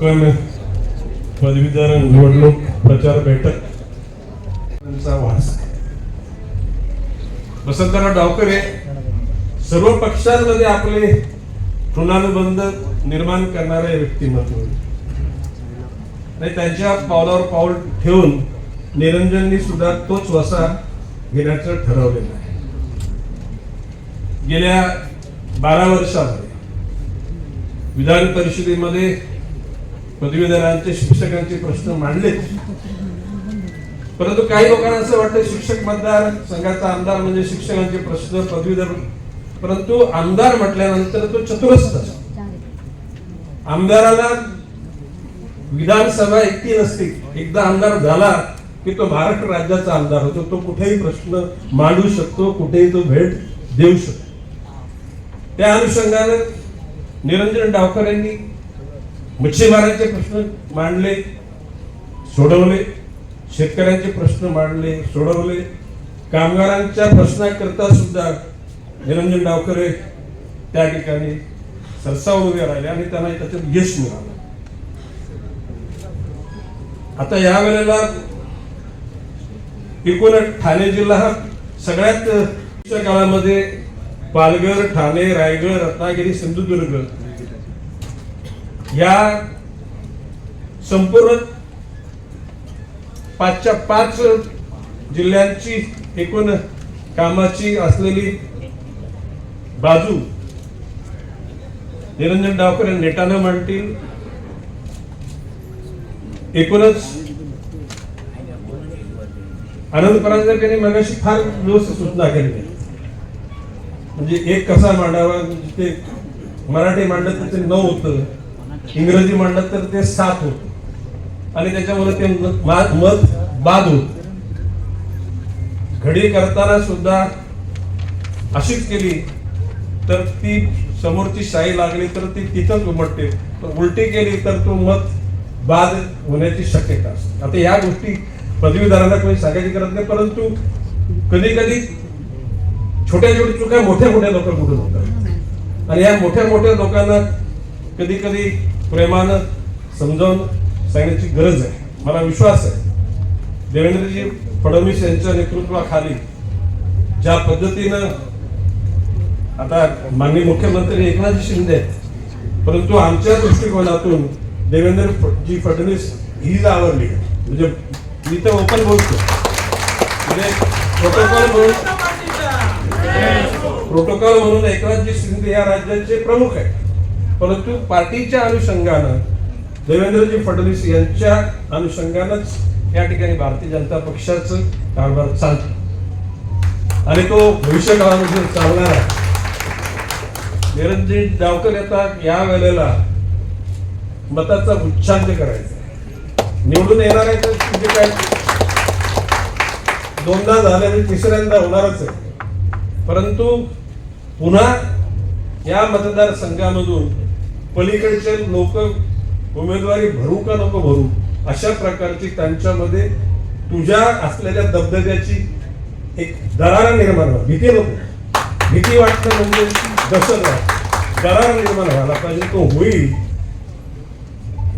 कोकण पदवीधर निवडणूक प्रचार बैठक त्यांचा वास आहे. वसंतराव डावकरे सर्व पक्षांमध्ये आपले ऋणानुबंध निर्माण करणारे व्यक्तिमत्व आणि त्यांच्या पावलावर पाऊल ठेवून निरंजननी सुद्धा तोच वसा घेण्याचं ठरवलेलं आहे गेल्या बारा वर्षामध्ये विधान परिषदेमध्ये पदवीधरांचे शिक्षकांचे प्रश्न मांडले परंतु काही लोकांना असं वाटतं शिक्षक मतदार संघाचा आमदार म्हणजे शिक्षकांचे प्रश्न पदवीधर. परंतु आमदार म्हटल्यानंतर तो चतुरस्थ. आमदाराला विधानसभा एकटी नसते. एकदा आमदार झाला की तो महाराष्ट्र राज्याचा आमदार होतो. तो कुठेही प्रश्न मांडू शकतो कुठेही तो भेट देऊ शकतो. त्या अनुषंगानं निरंजन डावकर यांनी मच्छीमारांचे प्रश्न मांडले सोडवले शेतकऱ्यांचे प्रश्न मांडले सोडवले. कामगारांच्या प्रश्नाकरता सुद्धा निरंजन डावकरे त्या ठिकाणी सरसावर उभे राहिले आणि त्यांना त्याच्यात यश मिळालं. आता या वेळेला एकूण ठाणे जिल्हा हा सगळ्यात काळामध्ये पालघर ठाणे रायगड रत्नागिरी सिंधुदुर्ग या संपूर्ण पाचच्या पाच जिल्ह्यांची एकूण कामाची असलेली बाजू निरंजन डावकर नेटानं म्हणतील एकूणच आनंद परांजकर यांनी मगाशी फार व्यवस्थित सूचना केली. म्हणजे एक कसा मांडावा ते मराठी मांडत तर ते नऊ होतं. इंग्रजी म्हणलं तर ते सात होत. आणि त्याच्यामुळे ते मत बाद होत. घडी करताना सुद्धा अशीच केली तर ती समोरची शाई लागली तर ती तिथंच उमटते. उलटी केली तर तो मत बाद होण्याची शक्यता असते. आता या गोष्टी पदवीधरांना कोणी सांगायची गरज नाही परंतु कधी कधी छोट्या छोट्या चुका मोठ्या मोठ्या लोक कुठून होतात? आणि या मोठ्या मोठ्या लोकांना कधी कधी प्रेमानं समजावून सांगण्याची गरज आहे. मला विश्वास आहे. देवेंद्रजी फडणवीस यांच्या नेतृत्वाखाली ज्या पद्धतीनं आता माननीय मुख्यमंत्री एकनाथ शिंदे आहेत परंतु आमच्या दृष्टिकोनातून देवेंद्र फ- जी फडणवीस हीच आवडली. म्हणजे मी तर ओपन बोलतो. म्हणजे प्रोटोकॉल म्हणून प्रोटोकॉल म्हणून एकनाथजी शिंदे या राज्याचे प्रमुख आहेत. परंतु पार्टीच्या अनुषंगानं देवेंद्रजी फडणवीस यांच्या अनुषंगानंच या ठिकाणी भारतीय जनता पक्षाचं कारभार चालतो. आणि तो भविष्य काळामध्ये चालणार आहे. निरंजन डावकर येतात या वेळेला मताचा उच्चांत करायचा निवडून येणार आहे तर म्हणजे काय? दोनदा झाले म्हणजे तिसऱ्यांदा होणारच आहे. परंतु पुन्हा या मतदारसंघामधून पलीकडचे लोक उमेदवारी भरू का नको भरू? अशा प्रकारची त्यांच्यामध्ये तुझ्या असलेल्या दबदब्याची एक दरार निर्माण व्हा भीती नको. भीती वाटणं म्हणजे वाट दरार निर्माण व्हायला पाहिजे. तो होईल.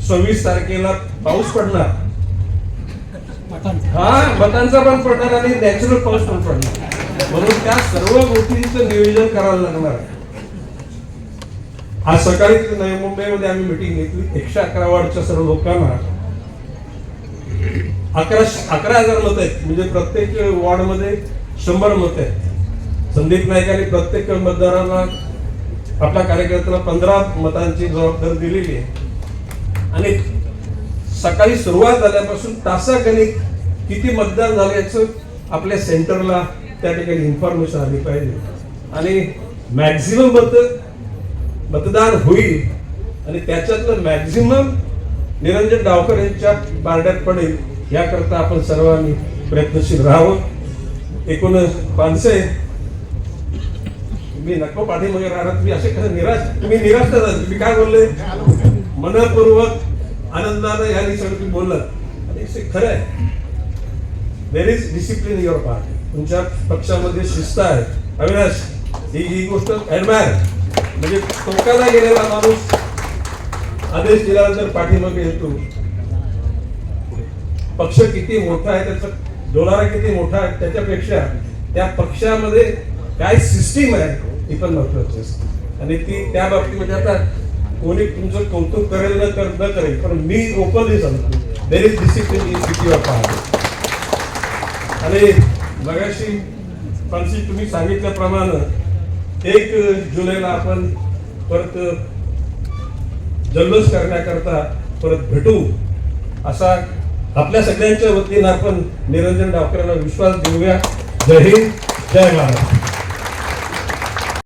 सव्वीस तारखेला पाऊस पडणार. हा मतांचा पण पडणार आणि नॅचरल पाऊस पण पडणार. म्हणून त्या सर्व गोष्टींचं नियोजन करायला लागणार आहे. आज सकाळी नवी मुंबईमध्ये आम्ही मिटिंग घेतली. एकशे अकरा वार्डच्या सर्व लोकांना अकरा अकरा हजार मत आहेत. म्हणजे प्रत्येक वॉर्डमध्ये शंभर मत आहेत. संदीप नाईकांनी प्रत्येक मतदारांना आपल्या कार्यकर्त्याला पंधरा मतांची जबाबदारी दिलेली आहे. आणि सकाळी सुरुवात झाल्यापासून तासागणिक किती मतदान झाल्याचं आपल्या सेंटरला त्या ठिकाणी इन्फॉर्मेशन आली पाहिजे. आणि मॅक्झिमम मतं मतदान होईल आणि त्याच्यातलं मॅक्झिमम निरंजन डावकर यांच्या पारड्यात पडेल याकरता आपण सर्वांनी प्रयत्नशील राहावं. एकूण माणसं आहे मी नको पाठीमागे राहणार तुम्ही असे खरं निराश तुम्ही निराश करा मी काय बोलले? मनपूर्वक आनंदाने या दिवसाला तुम्ही बोललात. आणि ते खरं आहे. There is discipline your party तुमच्या पक्षामध्ये शिस्त आहे. अविनाश ही ही गोष्ट ॲडमायर म्हणजे टोकाला गेलेला माणूस आदेश दिल्यानंतर पाठीमागे येतो. पक्ष किती मोठा आहे त्याचा डोलारा किती मोठा आहे त्याच्यापेक्षा त्या पक्षामध्ये काय सिस्टीम आहे ती पण महत्वाची असते. आणि ती त्या बाबतीमध्ये आता कोणी तुमचं कौतुक करेल न कर न करेल पण मी ओपनली सांगतो there is discipline in city of आणि मगाशी पानसी तुम्ही सांगितल्याप्रमाणे एक जुलैला आपण परत जल्लोष करण्याकरता परत भेटू असा आपल्या सगळ्यांच्या वतीनं आपण निरंजन डावकरांना विश्वास देऊया. जय हिंद जय महाराष्ट्र